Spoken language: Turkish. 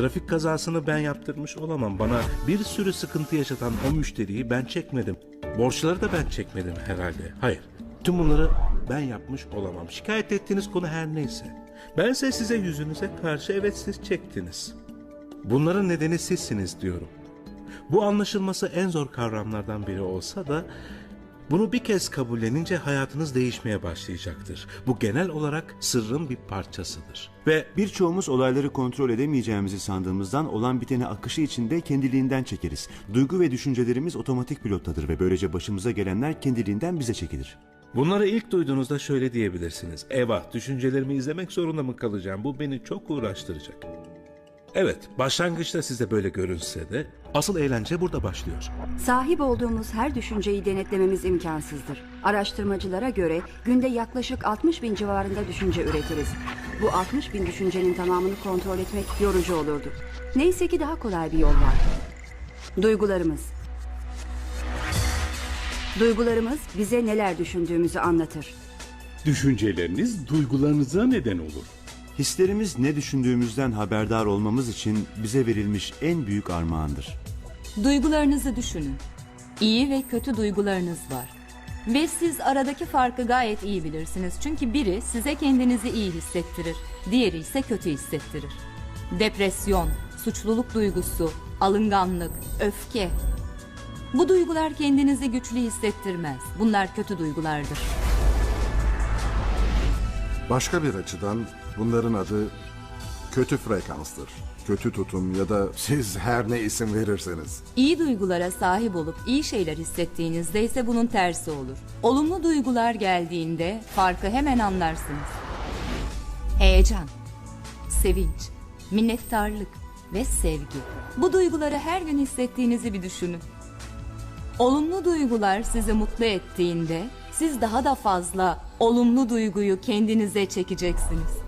Trafik kazasını ben yaptırmış olamam. Bana bir sürü sıkıntı yaşatan o müşteriyi ben çekmedim. Borçları da ben çekmedim herhalde. Hayır. Tüm bunları ben yapmış olamam. Şikayet ettiğiniz konu her neyse. Bense size yüzünüze karşı evet siz çektiniz. Bunların nedeni sizsiniz diyorum. Bu anlaşılması en zor kavramlardan biri olsa da bunu bir kez kabullenince hayatınız değişmeye başlayacaktır. Bu genel olarak sırrın bir parçasıdır. Ve Birçoğumuz olayları kontrol edemeyeceğimizi sandığımızdan olan biteni akışı içinde kendiliğinden çekeriz. Duygu ve düşüncelerimiz otomatik pilottadır ve böylece başımıza gelenler kendiliğinden bize çekilir. bunları ilk duyduğunuzda şöyle diyebilirsiniz. Eyvah düşüncelerimi izlemek zorunda mı kalacağım? Bu beni çok uğraştıracak. Evet, başlangıçta size böyle görünse de asıl eğlence burada başlıyor. Sahip olduğumuz her düşünceyi denetlememiz imkansızdır. Araştırmacılara göre günde yaklaşık 60 bin civarında düşünce üretiriz. Bu 60 bin düşüncenin tamamını kontrol etmek yorucu olurdu. Neyse ki daha kolay bir yol var. Duygularımız. Duygularımız bize neler düşündüğümüzü anlatır. Düşünceleriniz duygularınıza neden olur. Hislerimiz ne düşündüğümüzden haberdar olmamız için bize verilmiş en büyük armağandır. Duygularınızı düşünün. İyi ve kötü duygularınız var. Ve siz aradaki farkı gayet iyi bilirsiniz. Çünkü biri size kendinizi iyi hissettirir, diğeri ise kötü hissettirir. Depresyon, suçluluk duygusu, alınganlık, öfke. Bu duygular kendinizi güçlü hissettirmez. Bunlar kötü duygulardır. Başka bir açıdan bunların adı kötü frekanstır. Kötü tutum ya da siz her ne isim verirseniz. İyi duygulara sahip olup iyi şeyler hissettiğinizde ise bunun tersi olur. Olumlu duygular geldiğinde farkı hemen anlarsınız. Heyecan, sevinç, minnettarlık ve sevgi. Bu duyguları her gün hissettiğinizi bir düşünün. Olumlu duygular sizi mutlu ettiğinde siz daha da fazla olumlu duyguyu kendinize çekeceksiniz.